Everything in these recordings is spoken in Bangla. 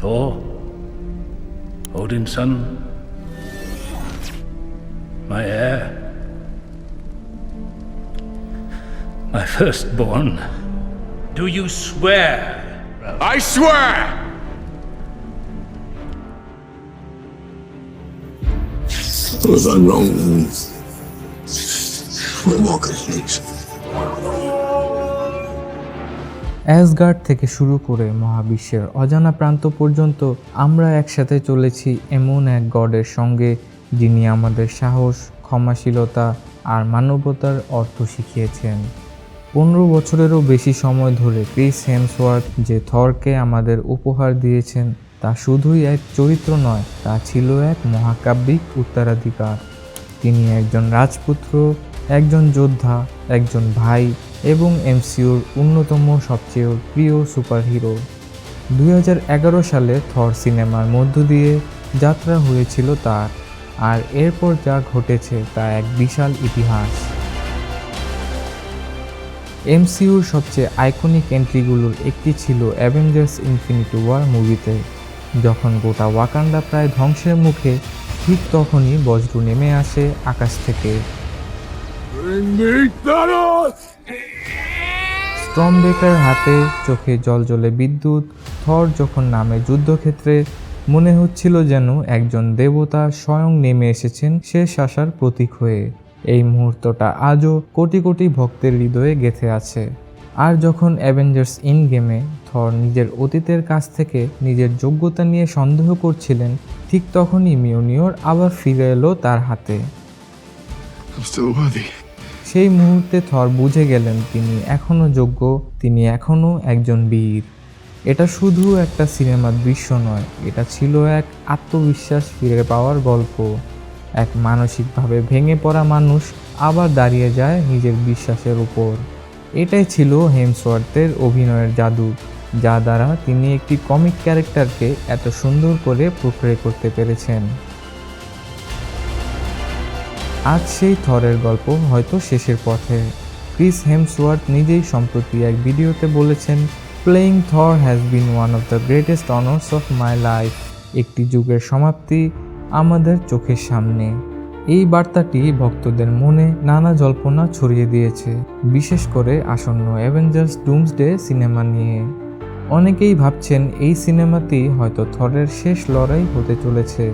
Thor, Odin's son, my heir, my firstborn. Do you swear? I swear! was unknown. We're walking things. Asgard থেকে শুরু করে মহাবিশ্বের অজানা প্রান্ত পর্যন্ত আমরা একসাথে চলেছি এমন এক গডের সঙ্গে, যিনি আমাদের সাহস, ক্ষমাশীলতা আর মানবতার অর্থ শিখিয়েছেন। পনেরো বছরেরও বেশি সময় ধরে ক্রিস হেমসওয়ার্থ যে থরকে আমাদের উপহার দিয়েছেন, তা শুধুই এক চরিত্র নয়, তা ছিল এক মহাকাব্যিক উত্তরাধিকার। তিনি একজন রাজপুত্র একজন যোদ্ধা, একজন ভাই এবং এমসিউর অন্যতম সবচেয়ে প্রিয় সুপারহিরো। দুই হাজার এগারো সালে থর সিনেমার মধ্য দিয়ে যাত্রা হয়েছিল তার, আর এরপর যা ঘটেছে তা এক বিশাল ইতিহাস। এমসিউর সবচেয়ে আইকনিক এন্ট্রিগুলোর একটি ছিল অ্যাভেঞ্জার্স ইনফিনিটি ওয়ার মুভিতে, যখন গোটা ওয়াকান্ডা প্রায় ধ্বংসের মুখে ঠিক তখনই বজ্র নেমে আসে আকাশ থেকে। Bring me Thanos! স্ট্রম বেকার হাতে চোখে জল জ্বলে বিদ্যুৎ, থর যখন নামে যুদ্ধক্ষেত্রে, মনে হচ্ছিল যেন একজন দেবতা স্বয়ং নেমে এসেছেন শেষ আসার প্রতীক হয়ে এই মুহূর্তটা আজও কোটি কোটি ভক্তের হৃদয়ে গেঁথে আছে আর যখন অ্যাভেঞ্জার্স ইন গেমে থর নিজের অতীতের কাছ থেকে নিজের যোগ্যতা নিয়ে সন্দেহ করছিলেন, ঠিক তখনই মিওনিওর আবার ফিরে এলো তার হাতে. সেই মুহূর্তে থর বুঝে গেলেন তিনি এখনও যোগ্য, তিনি এখনও একজন বীর। এটা শুধু একটা সিনেমার দৃশ্য নয়, এটা ছিল এক আত্মবিশ্বাস ফিরে পাওয়ার গল্প। এক মানসিকভাবে ভেঙে পড়া মানুষ আবার দাঁড়িয়ে যায় নিজের বিশ্বাসের উপর। এটাই ছিল হেমসওয়ার্থের অভিনয়ের জাদু, যা দ্বারা তিনি একটি কমিক ক্যারেক্টারকে এত সুন্দর করে প্রক্রিয়া করতে পেরেছেন। আজ সেই থরের গল্প, হয়তো শেষের পথে। ক্রিস হেমসওয়ার্থ নিজেই সম্প্রতি এক ভিডিওতে বলেছেন playing Thor has been one of the greatest honours of my life একটি যুগের সমাপ্তি আমাদের চোখের সামনে। এই বার্তাটি ভক্তদের মনে নানা জল্পনা ছড়িয়ে দিয়েছে, বিশেষ করে আসন্ন অ্যাভেঞ্জার্স ডুমসডে সিনেমা নিয়ে। অনেকেই ভাবছেন এই সিনেমাতেই হয়তো থরের শেষ লড়াই হতে চলেছে।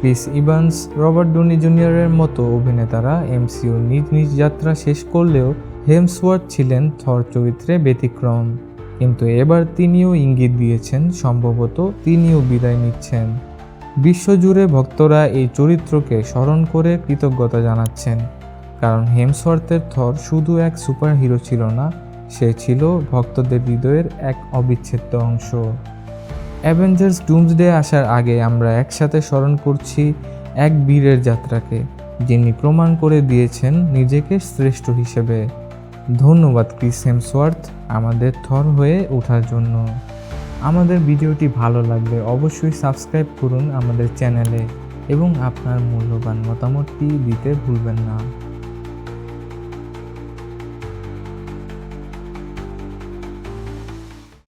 ক্রিস ইভান্স, রবার্ট ডুনি জুনিয়রের মতো অভিনেতারা এমসিউ নিজ নিজ যাত্রা শেষ করলেও হেমসওয়ার্থ ছিলেন থর চরিত্রে ব্যতিক্রম। কিন্তু এবার তিনিও ইঙ্গিত দিয়েছেন, সম্ভবত তিনিও বিদায় নিচ্ছেন। বিশ্বজুড়ে ভক্তরা এই চরিত্রকে স্মরণ করে কৃতজ্ঞতা জানাচ্ছেন, কারণ হেমসওয়ার্থের থর শুধু এক সুপার হিরো ছিল না, সে ছিল ভক্তদের হৃদয়ের এক অবিচ্ছেদ্য অংশ। অ্যাভেঞ্জার্স ডুমসডে আসার আগে আমরা একসাথে স্মরণ করছি এক বীরের যাত্রাকে, যিনি প্রমাণ করে দিয়েছেন নিজেকে শ্রেষ্ঠ হিসেবে। ধন্যবাদ, ক্রিস হেমসওয়ার্থ, আমাদের থর হয়ে ওঠার জন্য। আমাদের ভিডিওটি ভালো লাগলে অবশ্যই সাবস্ক্রাইব করুন আমাদের চ্যানেলে এবং আপনার মূল্যবান মতামতটি দিতে ভুলবেন না।